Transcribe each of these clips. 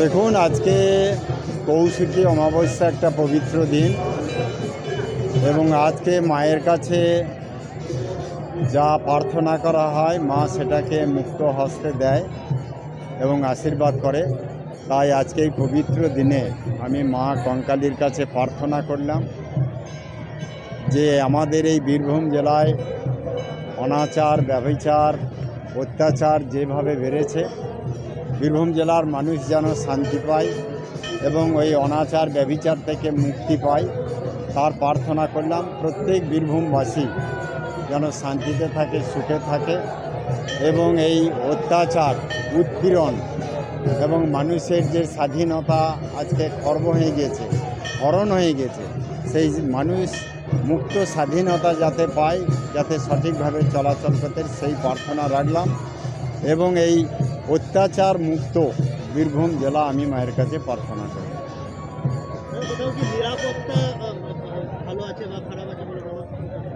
দেখুন, আজকে কৌশিকী অমাবস্যা একটা পবিত্র দিন এবং আজকে মায়ের কাছে যা প্রার্থনা করা হয়, মা সেটাকে মুক্ত হস্তে দেয় এবং আশীর্বাদ করে। তাই আজকে এই পবিত্র দিনে আমি মা কঙ্কালীর কাছে প্রার্থনা করলাম যে আমাদের এই বীরভূম জেলায় অনাচার ব্যবচার অত্যাচার যেভাবে বেড়েছে বীরভূম জেলার মানুষ যেন শান্তি পায় এবং ওই অনাচার ব্যবিচার থেকে মুক্তি পায়, তার প্রার্থনা করলাম প্রত্যেক বীরভূমবাসী যেন শান্তিতে থাকে, সুখে থাকে এবং এই অত্যাচার, উৎপীড়ন এবং মানুষের যে স্বাধীনতা আজকে খর্ব হয়ে গেছে, হরণ হয়ে গেছে, সেই মানুষ মুক্ত স্বাধীনতা যাতে পায়, যাতে সঠিকভাবে চলাচল করতে সেই প্রার্থনা রাখলাম এবং এই অত্যাচার মুক্ত বীরভূম জেলা আমি মায়ের কাছে প্রার্থনা করি।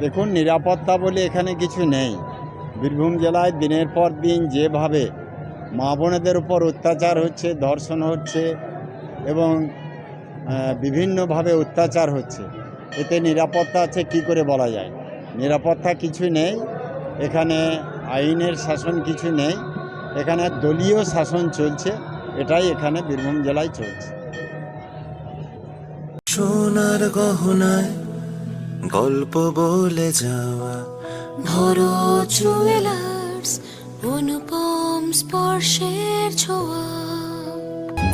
দেখুন নিরাপত্তা বলে এখানে কিছু নেই। বীরভূম জেলায় দিনের পর দিন যেভাবে মা বোনেদের উপর অত্যাচার হচ্ছে ধর্ষণ হচ্ছে এবং বিভিন্নভাবে অত্যাচার হচ্ছে এতে নিরাপত্তা আছে কি করে বলা যায়? নিরাপত্তা কিছু নেই এখানে আইনের শাসন কিছু নেই। এখানে দলীয় শাসন চলছে এটাই এখানে বীরভূম জেলায় চলছে। সোনার গহনায় গল্প বলে যাওয়া। ভরো জুয়েলার্স অনুপম স্পর্শের ছোঁয়া।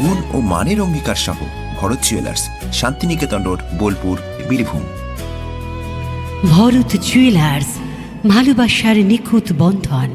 গুণ ও মানের অঙ্গীকার সহ Bharat jewellers Santiniketan road Bolpur Birbhum. Bharat jewellers ভালোবাসার নিখুঁত বন্ধন।